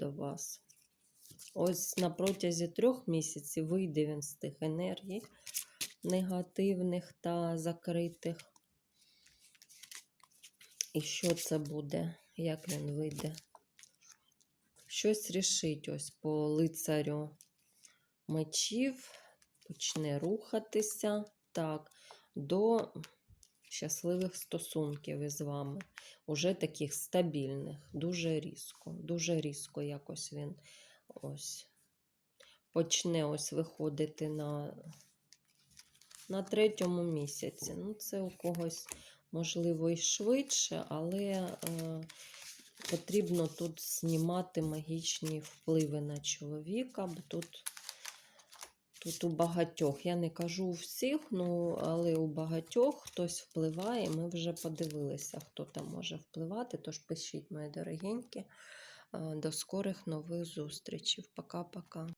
до вас. Ось на протязі трьох місяців вийде він з тих енергій негативних та закритих. І що це буде? Як він вийде? Щось рішить ось по лицарю мечів, почне рухатися так, до щасливих стосунків із вами. Уже таких стабільних, дуже різко, дуже різко якось він ось почне ось виходити на, на третьому місяці. Ну, це у когось, можливо, і швидше, але е, потрібно тут знімати магічні впливи на чоловіка, бо тут. Тут у багатьох, я не кажу у всіх, ну, але у багатьох хтось впливає. Ми вже подивилися, хто там може впливати. Тож пишіть, мої дорогенькі. Е, До скорих нових зустрічей. Пока-пока.